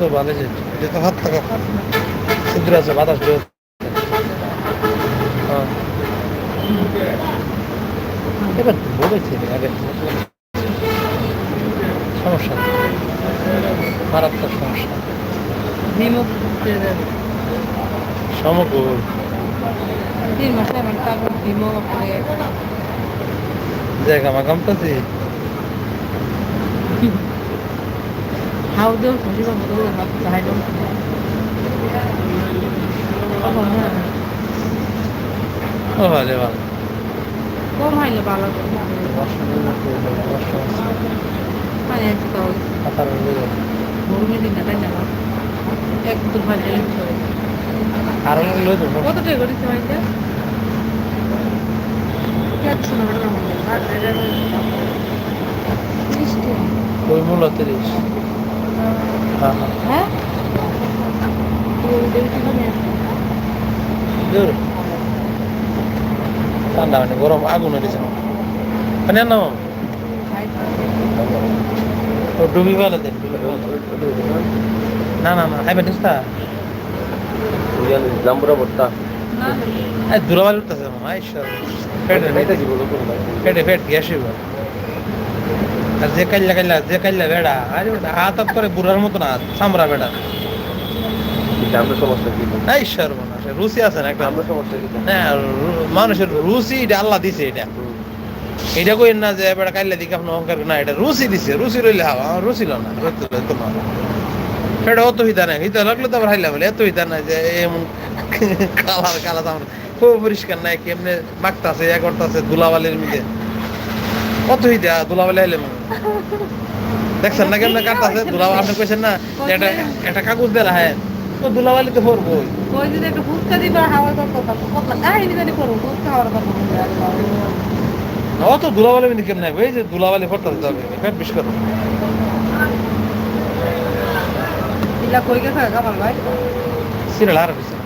তো ভালো আছে এটা তো হাত থাকা। ছিদ্র আছে বাতাস বের হ্যাঁ। এবার বলেছে আগে। সমস্যা। মারাত্মক সমস্যা। সমকুল। মাসে আমার তো আছে। হাউ দেও খুশি পাবো তো হাত হাই দাও। ও ভালো ভালো। কম হাইলে ভালো মানে একটু তাও দিন না তাই না? এক আর কত টাকা একশো টাকা। ওই তিরিশ। হ্যাঁ। হ্যাঁ? ঠান্ডা মানে গরম আগুন হয়েছে মানে না ডুবি ভালো দেন। না না না হাইবে নিস্তা জাম্বুরা ভর্তা দুরাবাল উঠতেছে মামা ঈশ্বর। পেটে এটা কি বলো তুমি পেটে পেট গ্যাস হইব। আর যে কাল্লা কাল্লা যে কাল্লা বেড়া। আরে ওটা হাত হাত করে বুড়ার মতো না সামরা বেড়া। আমরা সমস্যা কি? না ঈশ্বর মনে রুচি আছে না একটা। আমরা সমস্যা কি? না মানুষের রুচি এটা আল্লাহ দিছে এটা। এটা কই না যে এবার কাইলে দিকে আপনার অহংকার না এটা রুচি দিছে রুচি রইলে হাওয়া আমার রুচি লো না হইতো সেটা অত হিতা নাই হিতা লাগলে তো আবার হাইলে বলে এত হিতা নাই যে এমন কালার কালার আমার খুব পরিষ্কার নাই কেমনে মাখতাছে ইয়া করতেছে ধুলাবালির মধ্যে। কত হিতা ধুলাবালি হাইলে দেখছেন না কেমনে কাটতাছে ধুলাবালি আপনি কইছেন না যে একটা কাগজ দিয়ে রাখেন তো ধুলাবালি তো পড়বই ওই যদি একটা দিবা হাওয়া করতে পারব কতলা অত ধুলাবালি মধ্যে কেমনে এই যে ধুলাবালি বিষ খায় কামাল ভাই সিরিয়াল আর পিছনে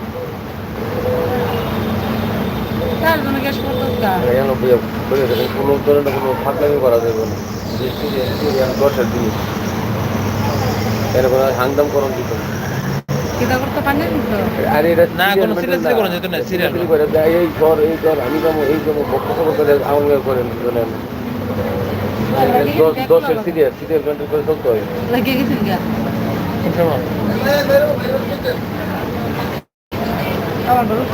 তার জন্য গ্যাস করতে দেবেন কোনো ধরনের কোনো ফাঁকলামি করা যাবে না সিরিয়াল দশের জিনিস এরকম হাংদাম করণ দিত কোনো দেয়, এই কর এই কর আমি যাব এই যাব বক্তব্য করে আঙুল করে বলেন দশের সিরিয়াল সিরিয়াল কন্ট্রোল করে চলতে হয়।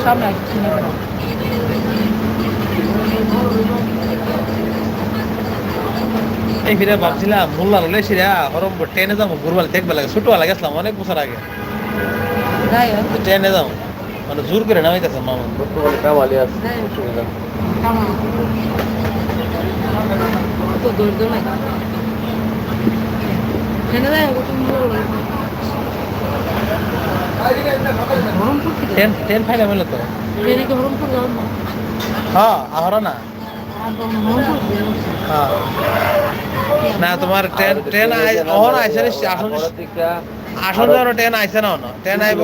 সামনে এই ফিরে ভাবছিলাম মোল্লা হলে সিরা হরম ট্রেনে যাব ঘুরবার দেখবে লাগে ছোটবেলা গেছিলাম অনেক বছর আগে। ট্রেনে যাব। মানে জোর করে নামাইতেছে মামা। তো দৌড় দৌড় নাই ট্রেনে যাই হোক তুমি বলো হরমপুর থেকে? ট্রেন ট্রেন ফাইলে মেলে তো। ট্রেনে কি হরমপুর যাও না? হ্যাঁ আহরা না। হ্যাঁ। না তোমার ট্রেন ট্রেন অহন আইসে আসন আসন যাওয়ার ট্রেন আইসে না অন ট্রেন আইব।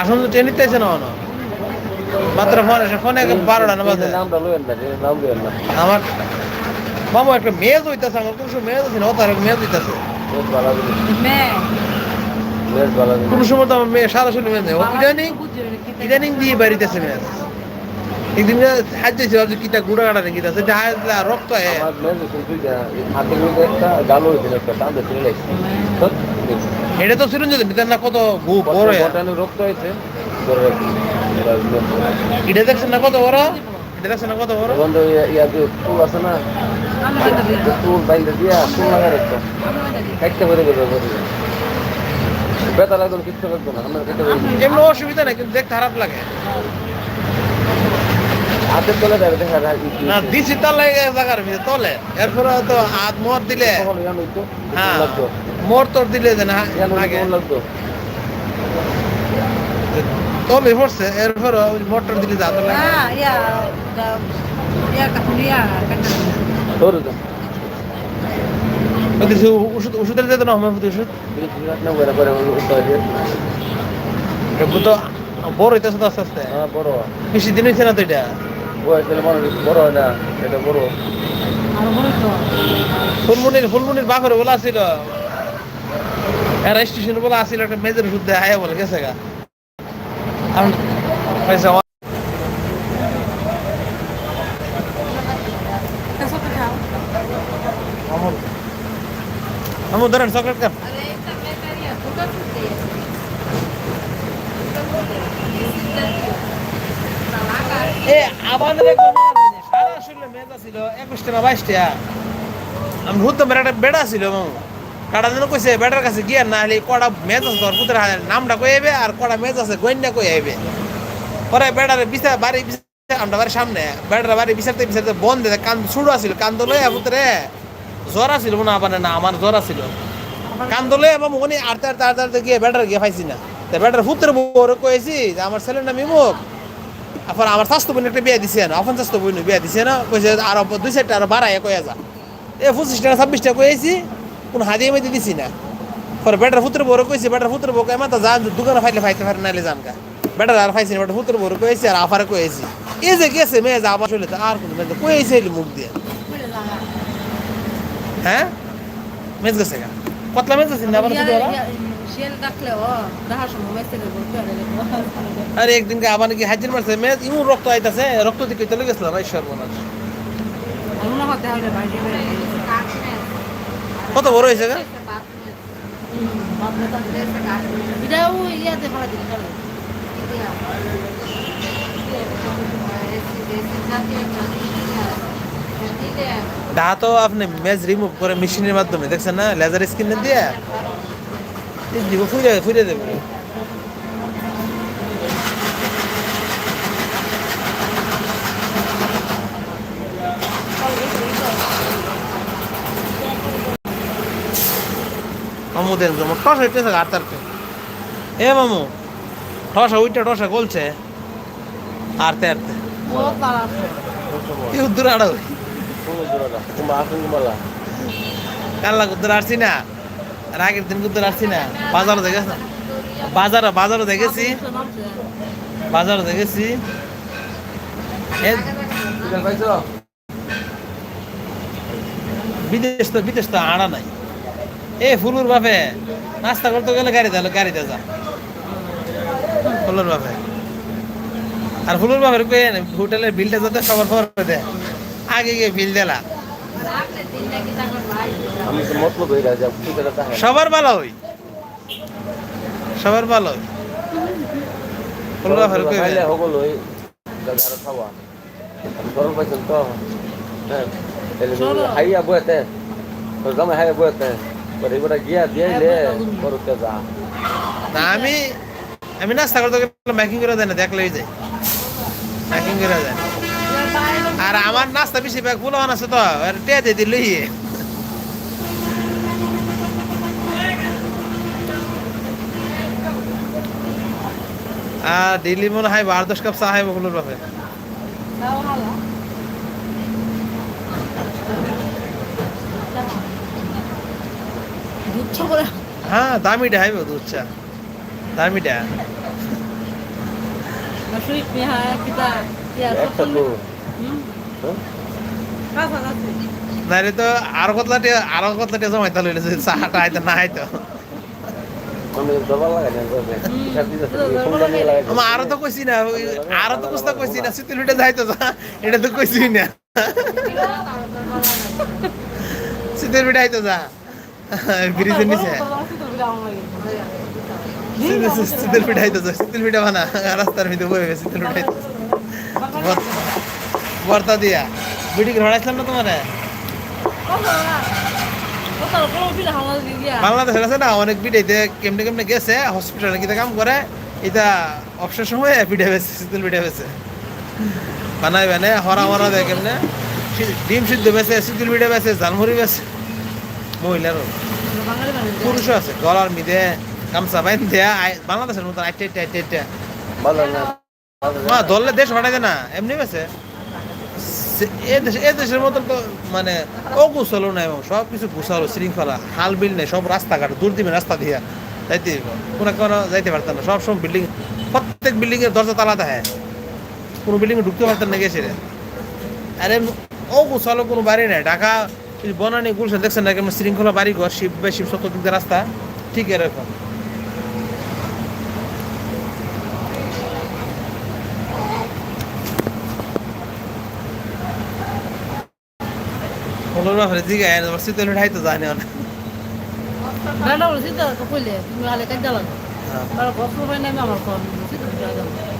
আসন তো ট্রেন নিতে আইসে না অন মাত্র ফোন এসে ফোনে বারোটা না বাজে। আমার মামা একটা মেজ হইতাছে আমার কোনো মেজ আছে না জিনিস মেয়ে ভালো জিনিস কোনো সময় তো আমার মেয়ে সরাসরি মেজ নেই ও ইদানিং ইদানিং দিয়ে বাড়িতেছে মেজ একদিন হাজ দিয়েছে ভাবছি কিতা গুড়া কাটা নাকি আছে এটা হাজ দিলে আর রক্ত হয় আমার মেয়ে একটা একটা এটা তো নিতেন না কত বড় রক্ত হয়েছে। ধরে রাখি এটা দেখছেন না কত বড়? এটা দেখছেন না কত বড়? এখন ইয়া- যে চুল আছে না আমি যেটা দিই যে চুল বাইন্দে দিয়া চুল লাগা রাখতো আমি যেটা দিই কাটতে পারে বের করে বেতা লাগতো কিচ্ছু লাগতো না আমরা কেটে পারি এমনি অসুবিধা নেই কিন্তু দেখতে খারাপ লাগে। হাতের তলে দেয় দেখা যায় ই- ই- না দিছি তলে জায়গার ভিতরে তলে। এরপরে তো হাত মোর দিলে হ্যাঁ মোর তোর দিলে যে না আগে লাগতো তলে পড়ছে এরপরে মোটর দিলে যা তো লাগে। ya, ya, ya, ya, ধরে দিছে ওষুধ ওষুধের যেত না হোমিওপ্যাথি ওষুধ? এগুলো তো বড় হইতেছে তো আস্তে আস্তে। হ্যাঁ বড়। বেশি দিন হয়েছে না তো এটা? বড় হয় না এটা বড়। আরও বড় তো। ফুলমুনির ফুলমুনির বাঘরে বলা ছিল এরা স্টেশন বলা আসছিল একটা মেজর ওষুধ দেয় আয়া বলে গেছে গা। পয়সা কেসো তো esta metería, tú no এ আমাদের সারা শরীরে মেজা ছিল একুশটা না বেড়া ছিল কাটা কইছে বেটার কাছে গিয়ে না হলে কটা মেজ আছে তোর পুত্রের আর কটা মেজ আছে গন্যা কই আইবে? পরে বেটারে বিচার বাড়ি সামনে বেটার বাড়ি বিচারতে বিচারতে বন্ধ কান ছুড়ো আছিল কান্দ লই পুত্রে। জ্বর আছিল মনে হয় না আমার জ্বর আছিল। কান্দ লই এবং উনি আড়তে আড়তে আড়তে আড়তে গিয়ে বেটার গিয়ে পাইছি না। তা বেটার পুত্রের বউরে কইছি যে আমার ছেলের নাম ইমুক এখন আমার স্বাস্থ্য বোন একটা বিয়ে দিছে না আপন স্বাস্থ্য বোন বিয়ে দিছে না কইছে আর দুই চারটা, আর বাড়াই কয়ে যা। এ পঁচিশ টাকা ছাব্বিশ কয়েছি কোন হাদিয়ে মেদি দিছি না। পরে বেটার পুত্র বড় কইছে, বেটার পুত্র বউ কয় মাতা যান, দোকানে ফাইলে ফাইতে পারে নাইলে যান কা বেটার আর ফাইছি না, বেটার পুত্র বড় কয়েছি আর আফারে কয়েছি এই যে গেছে মেয়ে, যা আবার চলে আর কোন মেয়ে কয়েছে মুখ দিয়ে। হ্যাঁ? মেজ গেছে গা। কতলা মেজ গেছে না? বলতে পারে আরে একদিনকে আবার নাকি হাজির মারছে। মেজ ইমু রক্ত আইতাছে। রক্ত দিকে চলে হলে বাইরে বেড়ে কত বড় হয়েছে গা? এটাও ইয়াতে ফেলা দিন চলে। তা তো আপনি মেজ রিমুভ করে মেশিনের মাধ্যমে দেখছেন না? লেজার স্ক্রিনে দিয়ে দিব ফুলে ফুলে দেবে। মামু দেন টস হইতেছে আর তার এ মামু টসা উইটা টসা গলছে। আরতে আরতে বহুত তারা আছে কি কাল্লা কুদ্দুর আসছি না, আর আগের দিন কুদ্দুর আসছি না। বাজারও দেখেছি বাজার বাজারও দেখেছি। বাজারও দেখেছি। বিদেশ তো বিদেশ তো আড়া নাই। এ, ফুলুর বাপে, নাস্তা করতে গেলে গাড়ি দিল গাড়িতে যা। ফুলুর বাপে। আর ফুলুর বাপের হোটেলের বিলটা যাতে সবার পর দেয় দিলা। হয়ে সবার ভালো হই। সবার ভালো হই। ফুলুর বাপের কয়ে খাইলে হগল ওই জায়গার খাওয়া আমি। গরম তো। হ্যাঁ গিয়া দিয়াইলে করতে যা। না আমি আমি নাস্তা করতে গেলে ম্যাকিং করে দেয় না দেখলেই যায়। ম্যাকিং করে যায় আর আমার নাস্তা বেশি ব্যাগ ফুলো আছে তো আর টিয়া দিয়ে দিলই আর ডেইলি মনে হয় বার দশ কাপ চা হয় বগুলোর বাপে হ্যাঁ দামিটা হয় দুধ চা। দামিটা। একটা নাইলে তো আরও কতলাটি আরও কতলাটি জমাইতে লইলে যদি চাটা আইতে না আইতো। আরও তো কইছি না আরও তো কুস্তা কইছি না সিতুল উঠে যাইতো এটা তো কইছি না। সিতুল উঠে আইতো যা, ব্রিজের নিচে। সিতুল পিঠা আইতো যা সিতুল পিঠা বানা, রাস্তার মধ্যে বই সিতুল পিঠা আইতো বর্তা দিয়া। বিড়ি ঘড়াইছিলাম না তোমার? বাংলাদেশের আছে না অনেক পিঠাইতে কেমনে কেমনে গেছে হসপিটালে কিতা কাম করে এটা অবসর সময় পিঠা বেছে শীতল পিঠা বেছে বানাই বানে হরা হরা দেয় কেমনে? ডিম সিদ্ধ বেছে শীতল পিঠা বেছে ঝালমুড়ি বেছে মহিলারও পুরুষও আছে গলার মিদে গামছা বাইন দেয়া বাংলাদেশের মতন আইটে আইটে আইটে আইটে। মা ধরলে দেশ হটাই দে না এমনি বেছে সে- এ দেশে এ দেশের মতন তো মানে অগুছালো না এবং সব কিছু গুছালো, শৃঙ্খলা, হাল বিল নেই, সব রাস্তাঘাট দূর রাস্তা দিয়া যাইতে কোনো কোনো যাইতে পারতাম না, সব সময় বিল্ডিং, প্রত্যেক বিল্ডিং এর দরজা তালা থাকে কোনো বিল্ডিং এ ঢুকতে পারতাম না গেছে আরে অগুছালো কোনো বাড়ি নাই। ঢাকা বনানি, গুলশান, দেখছেন না কেমন শৃঙ্খলা বাড়ি ঘর শিব বা শিব সত্তর রাস্তা? ঠিক এরকম। কোনো ব্যাপারে জিগায় না শীতল উঠাইতে জানি না বেলা বলছি তো কইলে তুমি আলে কাজ দাও হ্যাঁ। আর না আমার কম বলছি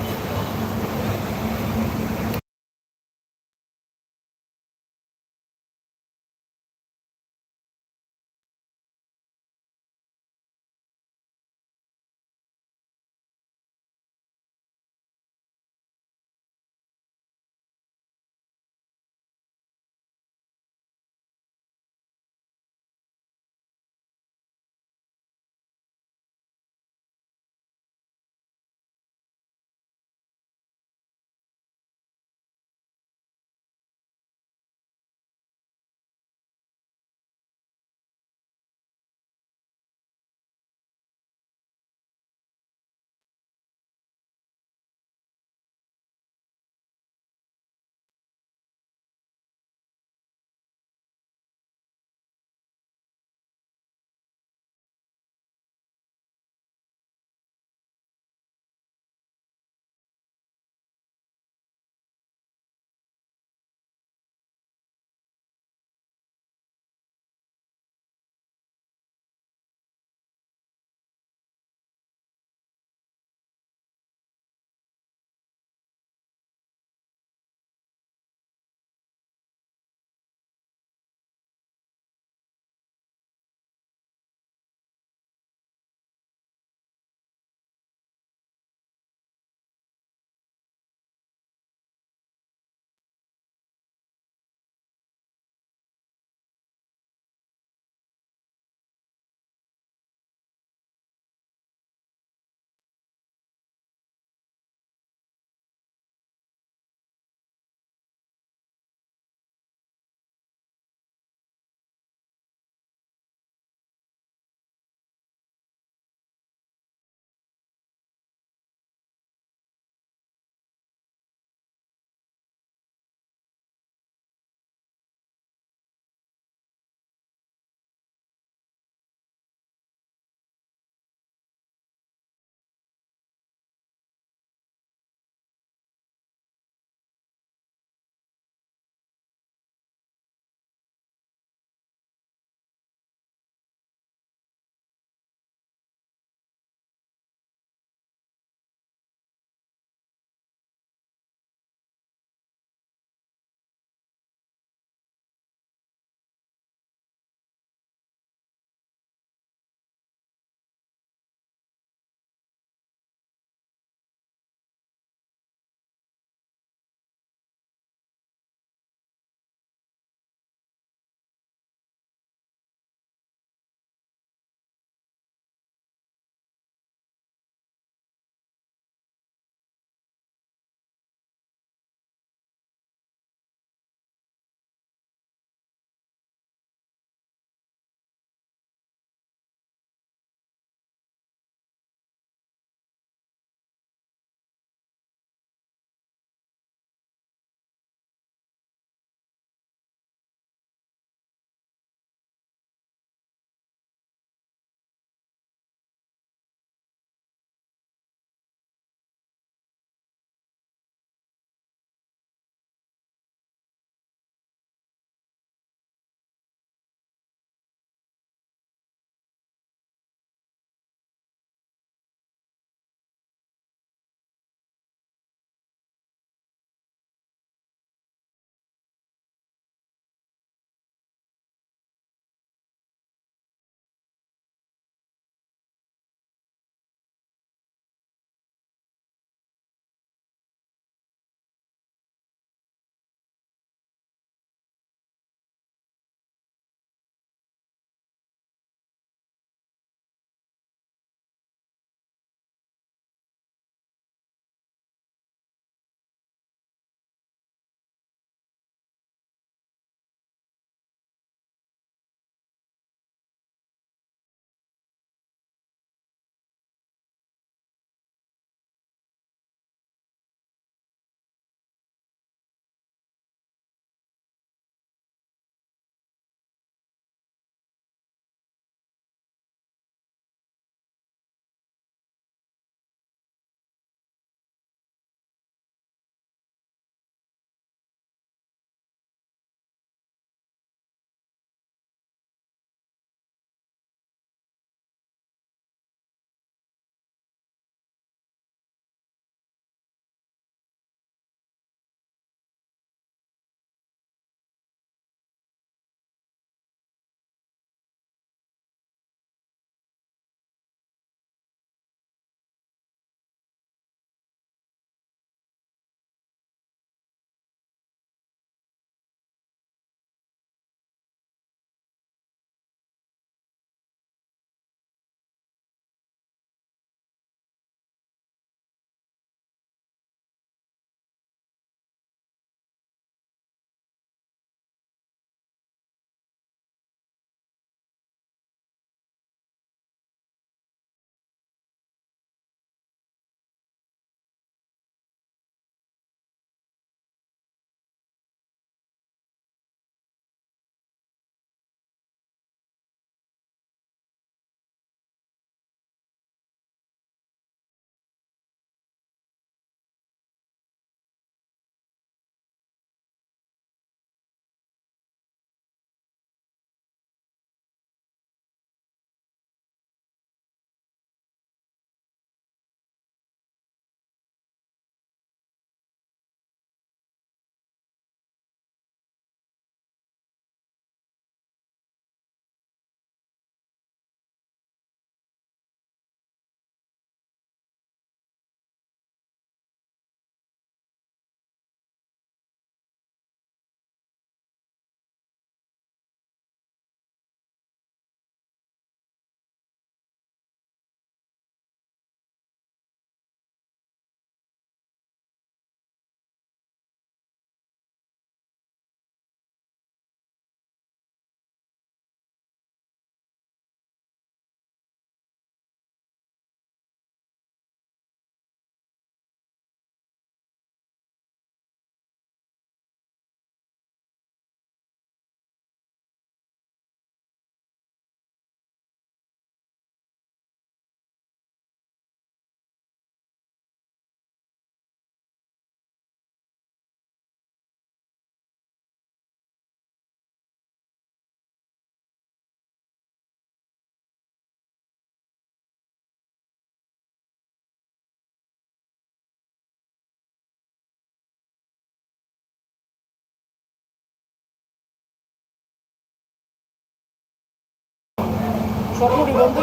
তো জ্বালানো সবগুলি বন্ধ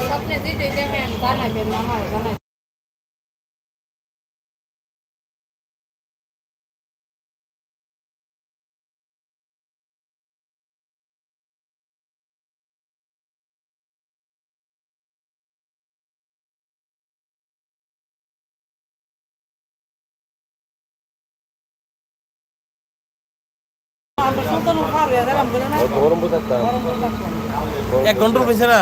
স্বপ্নে যেটাই দেখেন জানাইবেন না হয় জানাই আমরা সন্তান পারবে এরকম করে না গরম বোঝাতাম গরম করে থাকতাম এক ঘণ্টার পিছনে।